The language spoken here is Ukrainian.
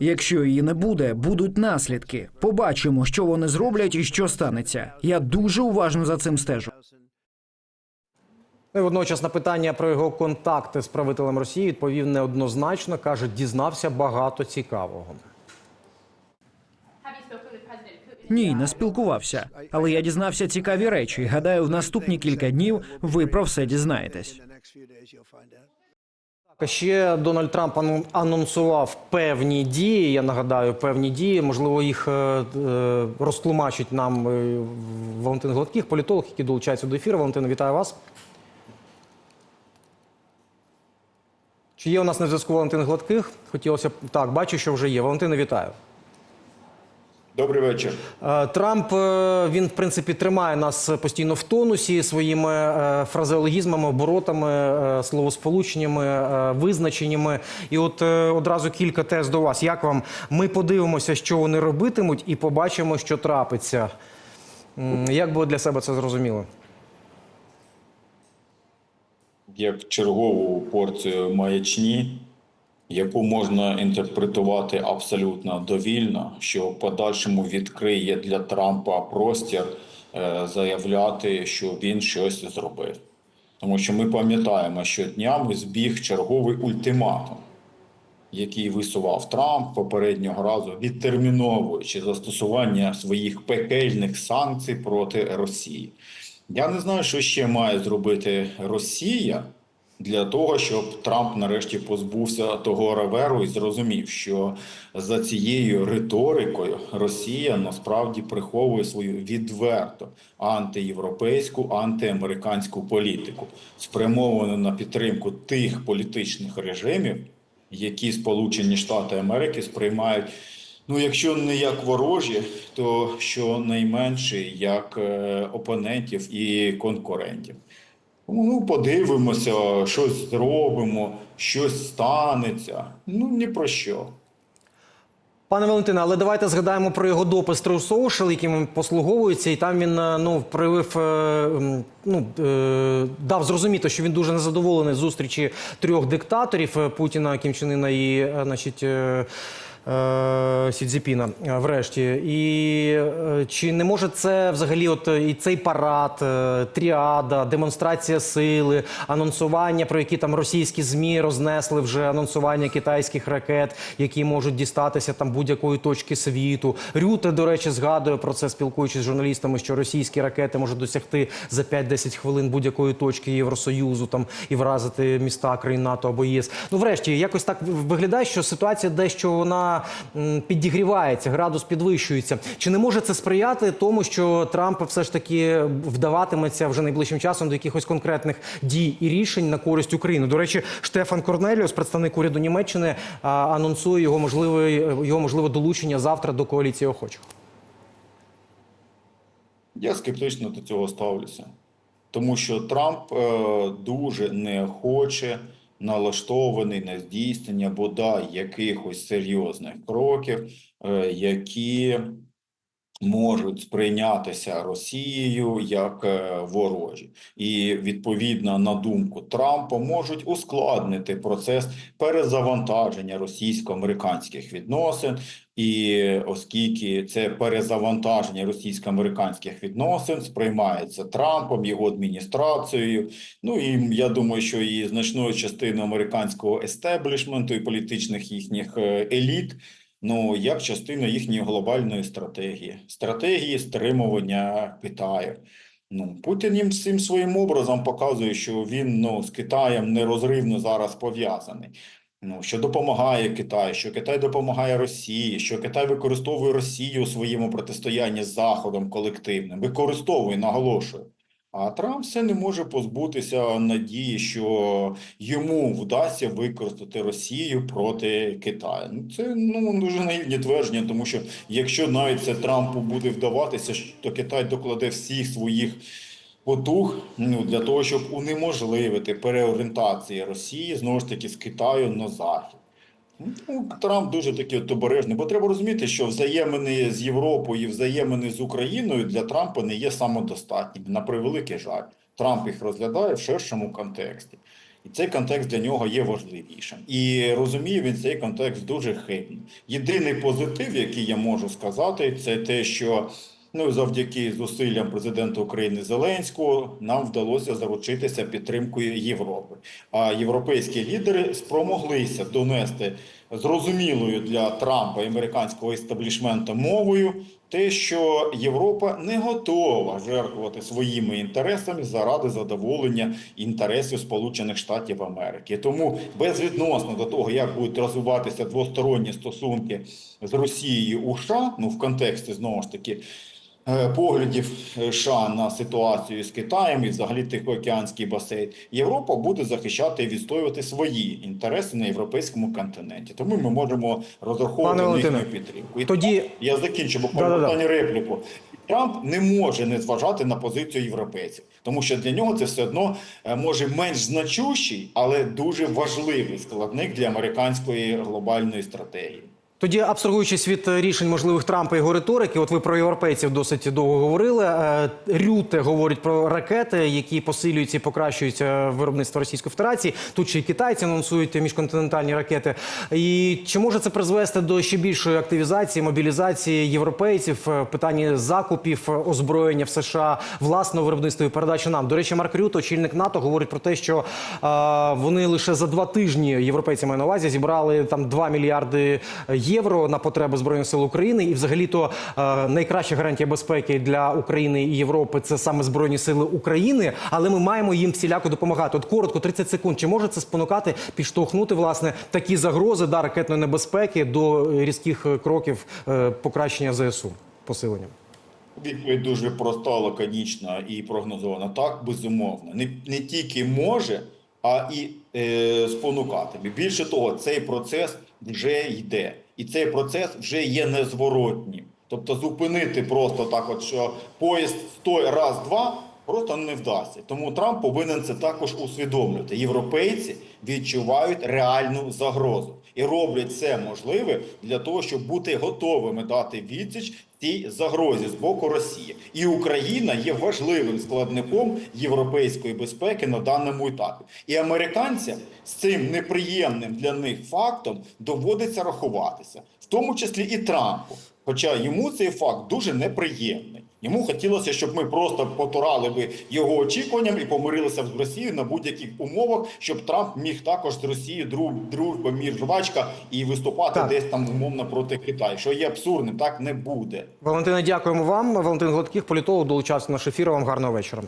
Якщо її не буде, будуть наслідки. Побачимо, що вони зроблять і що станеться. Я дуже уважно за цим стежу. Ну і водночас на питання про його контакти з правителем Росії відповів неоднозначно. каже, дізнався багато цікавого. Ні, не спілкувався. Але я дізнався цікаві речі. Гадаю, в наступні кілька днів ви про все дізнаєтесь. Ще Дональд Трамп анонсував певні дії. Я нагадаю, певні дії. Можливо, їх е, е, розтлумачить нам е, Валентин Гладких, політолог, який долучається до ефіру. Валентин, вітаю вас. Чи є у нас на зв'язку Валентин Гладких? Хотілося б так, бачу, що вже є. Валентина, вітаю. Добрий вечір. Е, Трамп е, він в принципі тримає нас постійно в тонусі своїми е, фразеологізмами, оборотами, словосполученнями, визначеннями. І от одразу кілька тез до вас. Як вам? Ми подивимося, що вони робитимуть, і побачимо, що трапиться. Як було для себе це зрозуміло? Як чергову порцію маячні, яку можна інтерпретувати абсолютно довільно, що в подальшому відкриє для Трампа простір е, заявляти, що він щось зробив. Тому що ми пам'ятаємо, що днями збіг черговий ультиматум, який висував Трамп попереднього разу, відтерміновуючи застосування своїх пекельних санкцій проти Росії. Я не знаю, що ще має зробити Росія для того, щоб Трамп нарешті позбувся того реверу і зрозумів, що за цією риторикою Росія насправді приховує свою відверто антиєвропейську, антиамериканську політику, спрямовану на підтримку тих політичних режимів, які Сполучені Штати Америки сприймають. Ну, якщо не як ворожі, то щонайменше як е, опонентів і конкурентів. Тому, Ну, подивимося, щось зробимо, щось станеться. Ну, ні про що. Пане Валентине, але давайте згадаємо про його допис True Social, яким він послуговується, і там він е, ну проявив е, ну е, дав зрозуміти, що він дуже незадоволений з зустрічі трьох диктаторів Путіна, Кім Чен Іна і значить. Е, Сі Цзіпіна, е, врешті, і е, чи не може це взагалі, от і цей парад, тріада, демонстрація сили, анонсування, про які там російські змі рознесли вже анонсування китайських ракет, які можуть дістатися там будь-якої точки світу. Рюте, до речі, згадує про це, спілкуючись з журналістами, що російські ракети можуть досягти за 5-10 хвилин будь-якої точки Євросоюзу там і вразити міста країн НАТО або ЄС. Ну, врешті, якось так виглядає, що ситуація дещо вона підігрівається, градус підвищується. Чи не може це сприяти тому, що Трамп все ж таки вдаватиметься вже найближчим часом до якихось конкретних дій і рішень на користь України? До речі, Штефан Корнеліус, представник уряду Німеччини, анонсує його можливе його можливе долучення завтра до коаліції охочих. Я скептично до цього ставлюся, тому що Трамп е, дуже неохоче налаштований на здійснення бодай якихось серйозних кроків, е, які можуть сприйнятися Росією як е, ворожі, і відповідно на думку Трампа можуть ускладнити процес перезавантаження російсько-американських відносин. І оскільки це перезавантаження російсько-американських відносин сприймається Трампом, його адміністрацією. Ну і я думаю, що і значною частиною американського естеблішменту і політичних їхніх е, еліт. Ну, як частина їхньої глобальної стратегії, стратегії стримування Китаю. Ну, Путін їм цим своїм образом показує, що він ну, з Китаєм нерозривно зараз пов'язаний. Ну, що допомагає Китаю, що Китай допомагає Росії, що Китай використовує Росію у своєму протистоянні з Заходом колективним, використовує, наголошую. А Трамп все не може позбутися надії, що йому вдасться використати Росію проти Китаю. Ну, це ну дуже наївні твердження, тому що якщо навіть це Трампу буде вдаватися, то Китай докладе всіх своїх потуг ну, для того, щоб унеможливити переорієнтації Росії знову ж таки з Китаю на захід. Ну, Трамп дуже такий от обережний, бо треба розуміти, що взаємини з Європою і взаємини з Україною для Трампа не є самодостатніми. На превеликий жаль, Трамп їх розглядає в ширшому контексті. І цей контекст для нього є важливішим. І розуміє він цей контекст дуже хибно. Єдиний позитив, який я можу сказати, це те, що ну завдяки зусиллям президента України Зеленського нам вдалося заручитися підтримкою Європи. А європейські лідери спромоглися донести зрозумілою для Трампа і американського істеблішмента мовою те, що Європа не готова жертвувати своїми інтересами заради задоволення інтересів Сполучених Штатів Америки. Тому безвідносно до того, як будуть розвиватися двосторонні стосунки з Росією у США, ну в контексті знову ж таки. Е, Поглядів е, США на ситуацію з Китаєм і взагалі Тихоокеанський басейн, Європа буде захищати і відстоювати свої інтереси на європейському континенті. Тому ми можемо розраховувати Пане на їхню підтримку. І тоді- я закінчу, бо репліку. Трамп не може не зважати на позицію європейців, тому що для нього це все одно е, може менш значущий, але дуже важливий складник для американської глобальної стратегії. Тоді, абстрагуючись від е, рішень можливих Трампа і його риторики, от ви про європейців досить довго говорили. Е, Рюте говорить про ракети, які посилюються і покращуються виробництво Російської Федерації. Тут ще й китайці анонсують міжконтинентальні ракети. І чи може це призвести до ще більшої активізації, мобілізації європейців е, в питанні закупів озброєння в США, власного виробництва і передачі нам? До речі, Марк Рюто, очільник НАТО, говорить про те, що вони лише за два тижні європейці маю на увазі зібрали там 2 мільярди євро на потреби збройних сил України. І, взагалі, то е, найкраща гарантія безпеки для України і Європи це саме збройні сили України. Але ми маємо їм всіляко допомагати. От коротко, 30 секунд. Чи може це спонукати підштовхнути власне такі загрози да, ракетної небезпеки до різких е, кроків е, покращення ЗСУ посилення? Відповідь дуже проста, лаконічна і прогнозована. Так, безумовно, не, не тільки може, а і е, спонукатиме. Більше того, цей процес вже йде, і цей процес вже є незворотнім. Тобто зупинити просто так, от що поїзд стой раз, два. Просто не вдасться. Тому Трамп повинен це також усвідомлювати. Європейці відчувають реальну загрозу і роблять все можливе для того, щоб бути готовими дати відсіч цій загрозі з боку Росії. І Україна є важливим складником європейської безпеки на даному етапі. І американцям з цим неприємним для них фактом доводиться рахуватися, в тому числі і Трампу. Хоча йому цей факт дуже неприємний. Йому хотілося, щоб ми просто потурали би його очікуванням і помирилися з Росією на будь-яких умовах, щоб Трамп міг також з Росією друг, дружба, мір жвачка і виступати Так. десь там умовно проти Китаю. Що є абсурдним, так не буде. Валентина, дякуємо вам. Валентин Гладких, політолог, долучався на ефіру. Вам гарного вечора.